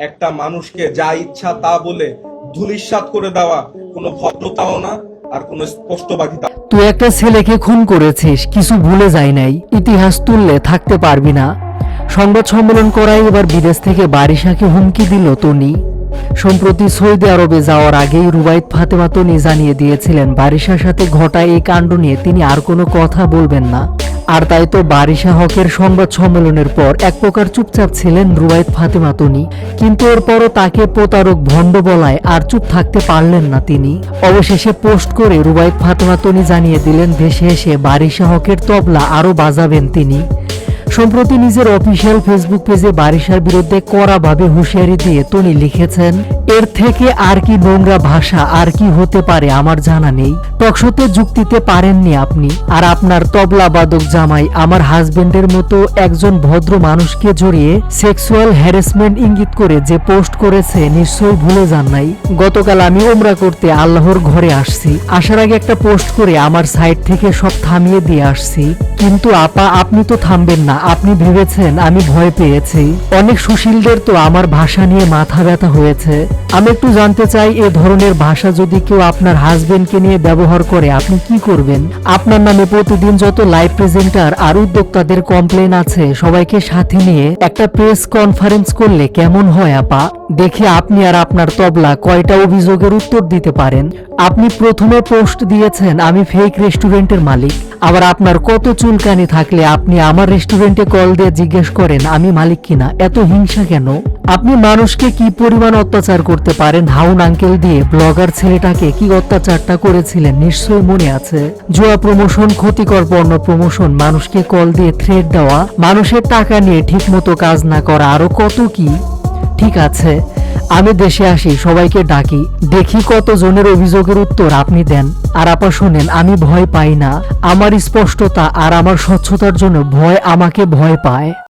একটা মানুষকে যা ইচ্ছা তা বলে ধুলিস্বাত করে দেওয়া কোনো ভদ্রতাও না আর কোনো স্পষ্টবাদিতা তুই একটা ছেলেকে খুন করেছিস, কিছু ভুলে যায় নাই, ইতিহাস তুললে থাকতে পারবি না। সংবাদ সম্মেলন করায় এবার বিদেশ থেকে বারিশাকে হুমকি দিল তনি সম্প্রতি সৌদি আরবে যাওয়ার আগেই রুবাইত ফাতেমা তনি জানিয়ে দিয়েছিলেন, বারিশার সাথে ঘটা এই কাণ্ড নিয়ে তিনি আর কোনো কথা বলবেন না। আর তাই তো বারিশা হকের সংবাদ সম্মেলনের পর এক প্রকার চুপচাপ ছিলেন রুবাইত ফাতেমা তনি। কিন্তু এরপরও তাকে প্রতারক ভণ্ড বলায় আর চুপ থাকতে পারলেন না তিনি। অবশেষে পোস্ট করে রুবাইত ফাতেমা তনি জানিয়ে দিলেন, দেশে এসে বারিশা হকের তবলা আরও বাজাবেন তিনি। সম্প্রতি নিজের অফিসিয়াল ফেসবুক পেজে বারিশার বিরুদ্ধে কড়াভাবে হুঁশিয়ারি দিয়ে তনি লিখেছেন, এর থেকে আর কি নোংরা ভাষা, আর কি হতে পারে আমার জানা নেই। টকশোতে যুক্তিতে পারেননি আপনি। আর আপনার তবলা বাদক জামাই আমার হাজবেন্ডের মতো একজন ভদ্র মানুষকে জড়িয়ে সেক্সুয়াল হ্যারাসমেন্ট ইঙ্গিত করে যে পোস্ট করেছে নিশ্চয়ই ভুলে যান নাই। গতকাল আমি ওমরা করতে আল্লাহর ঘরে আসছি। আসার আগে একটা পোস্ট করে আমার সাইট থেকে সব থামিয়ে দিয়ে আসছি। কিন্তু আপা, আপনি তো থামবেন না। আপনি ভেবেছেন আমি ভয় পেয়েছি। অনেক সুশীলদের তো আমার ভাষা নিয়ে মাথা ব্যথা হয়েছে। আমি একটু জানতে চাই, এ ধরনের ভাষা যদি কেউ আপনার হাজবেন্ডকে নিয়ে ব্যবহার করে, আপনি কি করবেন? আপনার নামে প্রতিদিন যত লাইভ প্রেজেন্টার আর উদ্যোক্তাদের কমপ্লেন আছে, সবাইকে সাথে নিয়ে একটা প্রেস কনফারেন্স করলে কেমন হয় আপা? দেখে আপনি আর আপনার তবলা কয়টা অভিযোগের উত্তর দিতে পারেন? আপনি প্রথমে পোস্ট দিয়েছেন, আমি ফেক রেস্টুরেন্টের মালিক। আবার আপনার কত চুলকানি থাকলে আপনি আমার রেস্টুরেন্টে কল দিয়ে জিজ্ঞেস করেন, আমি মালিক কিনা? এত হিংসা কেন? আপনি মানুষকে কি পরিমাণ অত্যাচার করতে পারেন? হাউন আঙ্কেল দিয়ে ব্লগার ছেলেটাকে কি অত্যাচারটা করেছিলেন? নিশ্চয়ই মনে আছে। জুয়া প্রমোশন ক্ষতিকর পণ্য প্রমোশন মানুষকে কল দিয়ে থ্রেড দেওয়া, মানুষের টাকা নিয়ে ঠিকমতো কাজ না করা, আরও কত কি? ঠিক আছে। আমি দেশে আসি, সবাইকে ডাকি। দেখি কত জনের অভিযোগের উত্তর আপনি দেন। আর আপা শুনেন, আমি ভয় পাই না। আমার স্পষ্টতা আর আমার স্বচ্ছতার জন্য ভয় আমাকে ভয় পায়।